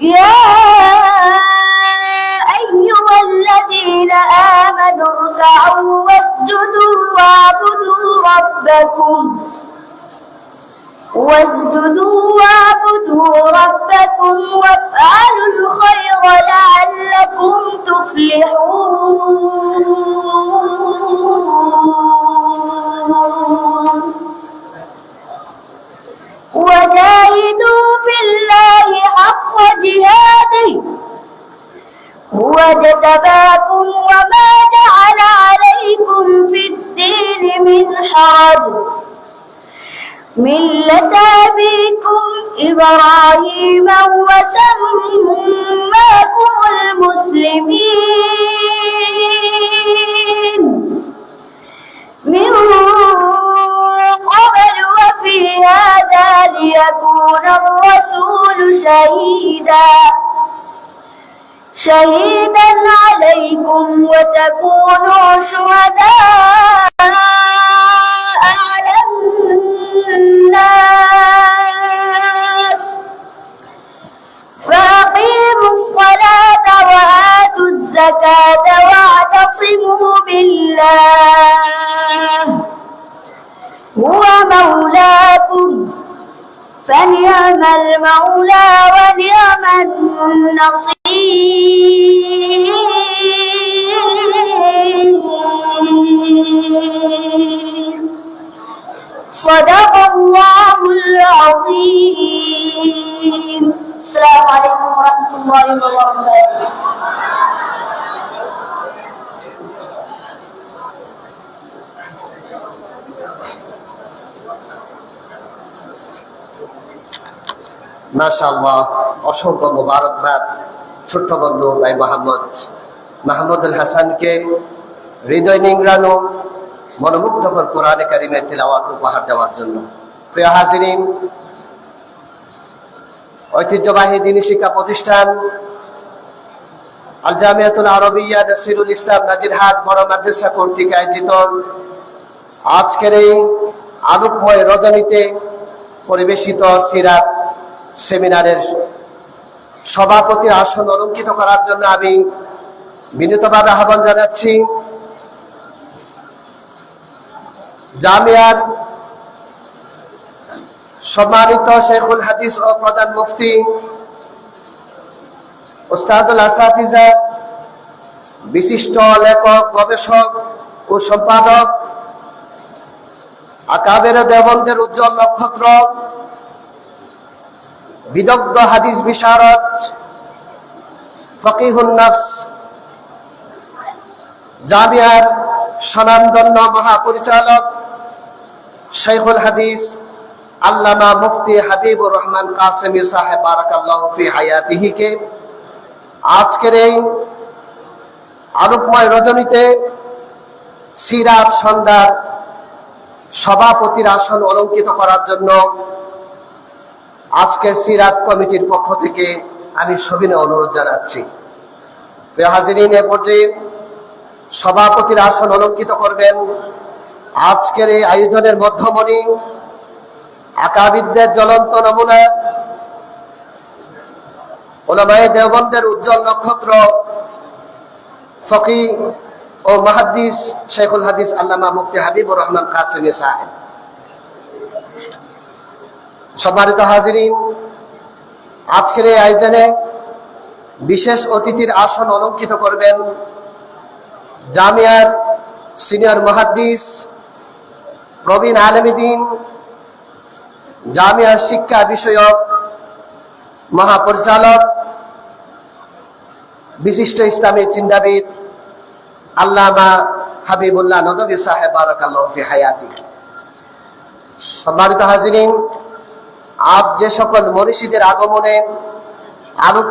يا أيها الذين آمنوا اركعوا واسجدوا واعبدوا ربكم. واسجدوا واعبدوا ربكم وافعلوا الخير لعلكم تفلحون. هو اجتباكم وما جعل عليكم في الدين من حرج. ملة أبيكم إبراهيم شهداء على الناس فأقيموا الصلاة وآتوا الزكاة واعتصموا بالله هو مولاكم فنعم المولى ونعم النصير صدق الله العظيم السلام عليكم ورحمة الله وبركاته মাশাআল্লাহ অসংখ্য মোবারকবাদ ছোট্ট বন্ধু ভাই মোহাম্মদ মাহমুদুল হাসানকে হৃদয় নিংড়ানো মনোমুগ্ধকর কোরআনে কারিমের তেলাওয়াত উপহার দেওয়ার জন্য। প্রিয় হাজিরিন, ঐতিহ্যবাহী দিনী শিক্ষা প্রতিষ্ঠান আল জামিয়াতুল আরবিয়া নাসিরুল ইসলাম নাজিরহাট বড় মাদ্রাসা কর্তৃক আয়োজিত আজকের এই আলোকময় রজনীতে পরিবেশিত সিরাত সেমিনারের সভাপতির আসন অলঙ্কিত করার জন্য আমি বিনীতভাবে আহ্বান জানাচ্ছি। জামিয়ার সম্মানিত শেখুল হাদিস ও প্রধান মুফতি ওস্তাদুল আসাফিজা বিশিষ্ট লেখক, গবেষক ও সম্পাদক, আকাবের দেবন্দের উজ্জ্বল নক্ষত্র, বিদগ্ধ হাদিস বিশারদ ফকিহুল নফস, জামিয়ার স্বনামধন্য মহাপরিচালক শেখুল হাদিস, আল্লামা মুফতি হাবিবুর রহমান কাসেমি সাহেব, বারাকাল্লাহ ফি হায়াতিহিকে। আজকের এই আলোকময় রজনীতে সিরাত সন্ধ্যার সভাপতির আসন অলঙ্কিত করার জন্য আজকে সিরাত কমিটির পক্ষ থেকে আমি সবিনে অনুরোধ জানাচ্ছি। হাজিরিন, এ পর্যায়ে সভাপতির আসন অলঙ্কিত করবেন আজকের এই আয়োজনের মধ্যমণি আকাবিদদের জ্বলন্ত নমুনা, ওলামায়ে দেওবন্দের উজ্জ্বল নক্ষত্র, ফকি ও মাহাদ্দিস শেখুল হাদিস আল্লামা মুফতি হাবিবুর রহমান কাসেমি সাহেব। সম্মানিত হাজিরিন, আজকের এই আয়োজনে বিশেষ অতিথির আসন অলঙ্কিত করবেন জামিয়ার সিনিয়র মহাদ্দিস প্রবীণ আলমীদিন, জামিয়ার শিক্ষা বিষয়ক মহাপরিচালক, বিশিষ্ট ইসলামী চিন্তাবিদ, আল্লামা হাবিবুল্লাহ নদবী সাহেব হায়াতি। সম্মানিত হাজিরিন আজ যে সকল মনীষীদের আগমনে আরও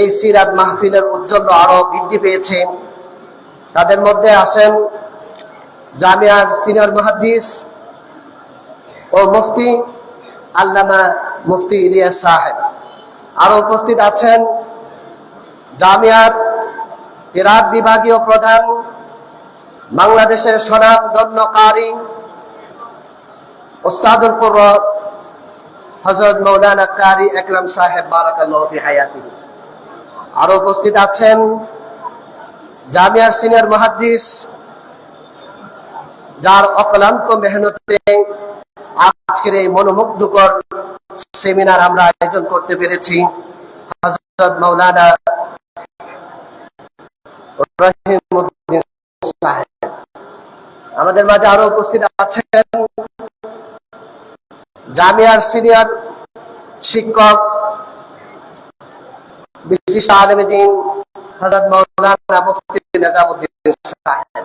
এই সিরাত মাহফিলের উজ্জ্বল আরও বৃদ্ধি পেয়েছে, তাদের মধ্যে আছেন জামিয়ার সিনিয়র মহাদিস ও মুফতি আল্লামা মুফতি ইলিয়াস সাহেব। আরও উপস্থিত আছেন জামিয়ার ইরাক বিভাগীয় প্রধান, বাংলাদেশের স্বনাম ধন্য কারি ওস্তাদুল কুর হজরত মৌলানা কারি একরাম সাহেব, বারাকাল্লাহ হায়াতি। আরও উপস্থিত আছেন জামিয়ার সিনিয়র মহাদ্দিস যার অক্লান্ত মেহনতে আজকের এই মনোমুগ্ধকর সেমিনার আমরা আয়োজন করতে পেরেছি। হজরত সাহেব। আমাদের মাঝে আরও উপস্থিত আছেন জামিয়ার সিনিয়র শিক্ষক, বিশিষ্ট আলমদিন হজরত মৌলানা মুফতি নাজামুদ্দিন সাহেব।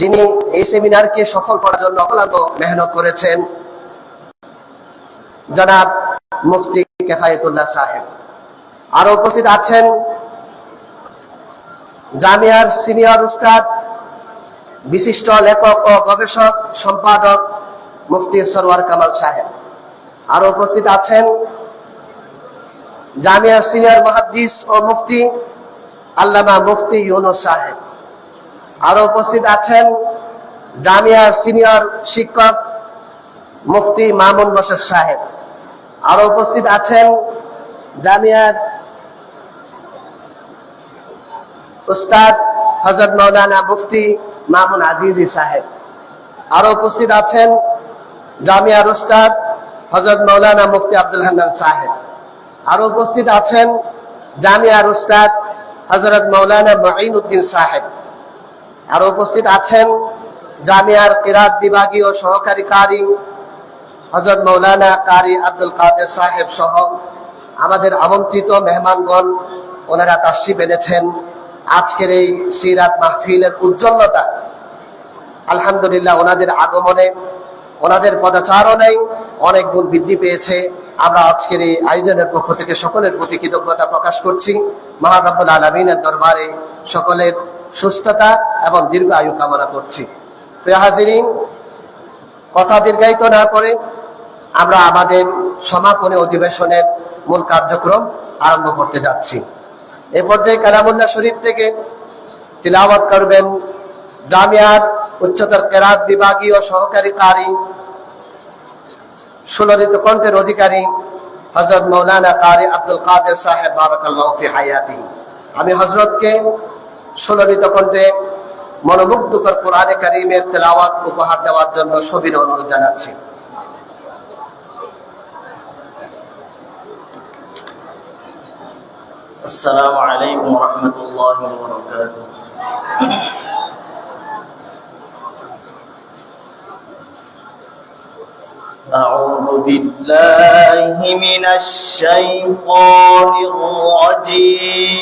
যিনি এই সেমিনারকে সফল করার জন্য অক্লান্ত মেহনত করেছেন, জনাব মুফতি কেফায়েতুল্লাহ সাহেব। আরও উপস্থিত আছেন জামিয়ার সিনিয়র উস্তাদ, বিশিষ্ট লেখক ও গবেষক, সম্পাদক মুফতি সরওয়ার কামাল সাহেব। আরও উপস্থিত আছেন জামিয়ার সিনিয়র মহাদ্দিস ও মুফতি আল্লামা মুফতি ইউনুস সাহেব। আরও উপস্থিত আছেন জামিয়ার সিনিয়র শিক্ষক মুফতি মামুন বসর সাহেব। আরও উপস্থিত আছেন জামিয়ার উস্তাদ হজরত মৌলানা মুফতি মামুন আজিজি সাহেব। আরও উপস্থিত আছেন জামিয়ার উস্তাদ হজরত মৌলানা মুফতি আব্দুল হান্নান সাহেব। আরও উপস্থিত আছেন জামিয়ার উস্তাদ হজরত মৌলানা মঈন উদ্দিন সাহেব। আরও উপস্থিত আছেন জামিয়ার কিরাত বিভাগীয় সহকারী কারি হজরত মৌলানা কারি আব্দুল কাদের সাহেব সহ আমাদের আমন্ত্রিত মেহমানগণ, ওনারা তাশরিফ এনেছেন। আজকের এই সিরাত মাহফিলের উজ্জ্বলতা, আলহামদুলিল্লাহ ওনাদের আগমনে, ওনাদের পদচারণায় অনেক গুণ বৃদ্ধি পেয়েছে। আমরা আজকের এই আয়োজনের পক্ষ থেকে সকলের প্রতি কৃতজ্ঞতা প্রকাশ করছি। মহানব্বুল আলমিনের দরবারে সকলের সুস্থতা এবং দীর্ঘ আয়ু কামনা করছি। কথা দীর্ঘায়িত না করে আমরা আমাদের সমাপনী অধিবেশনের মূল কার্যক্রম আরম্ভ করতে যাচ্ছি। এ পর্যায়ে কালামুল্লাহ শরীফ থেকে তিলাওয়াত করবেন জামিয়ার উচ্চতর কেরাত বিভাগীয় সহকারী কারি, সুললিত কণ্ঠের অধিকারী হজরত মৌলানা কারি আব্দুল কাদের সাহেব বারাকাল্লাহ হায়াতি। আমি হজরতকে সুললিত কণ্ঠে মনোমুগ্ধকর কোরআনে কারিমের তেলাওয়াত উপহার দেওয়ার জন্য সবিন অনুরোধ জানাচ্ছি السلام عليكم ورحمة الله وبركاته أعوذ بالله من الشيطان الرجيم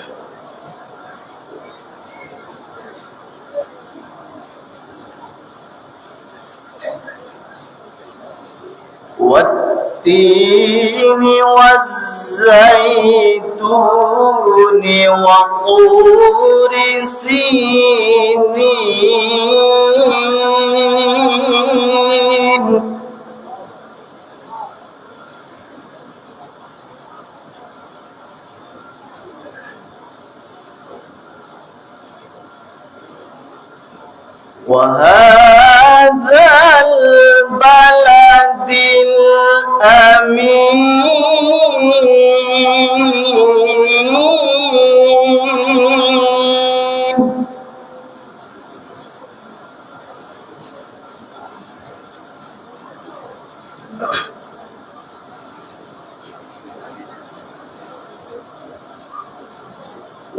والتين والزيتون وطور سينين. وهذا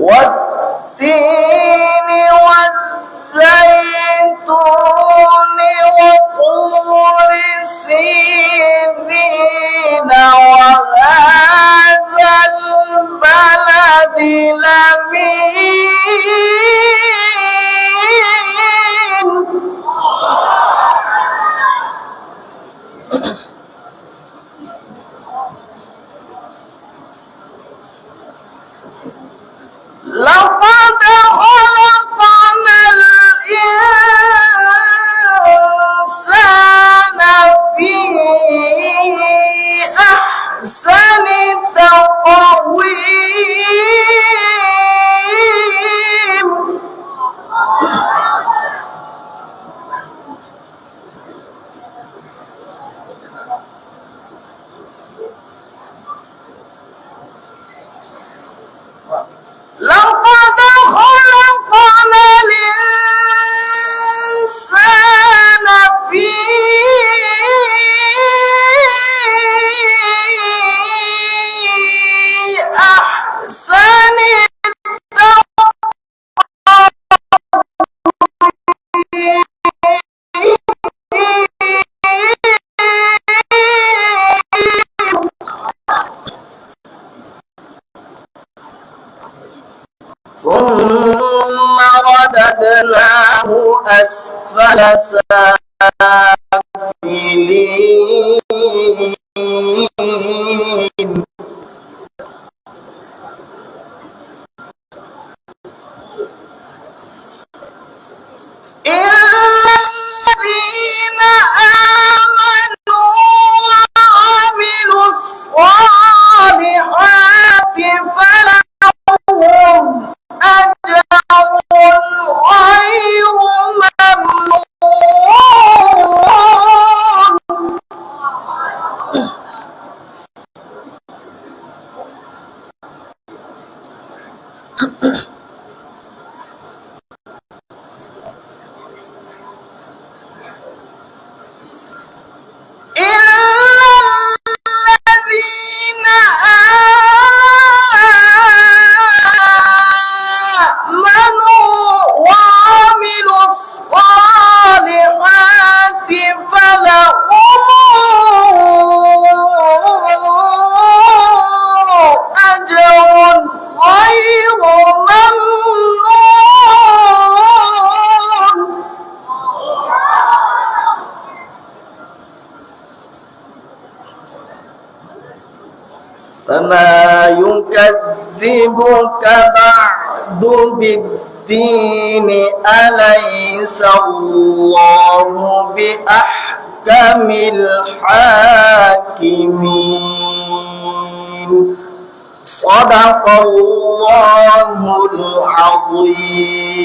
والتين والزيتون وطور سينين وهذا البلد لمين؟ أسفل سافلين فما يكذبك بعد بالدين أليس الله بأحكم الحاكمين صدق الله العظيم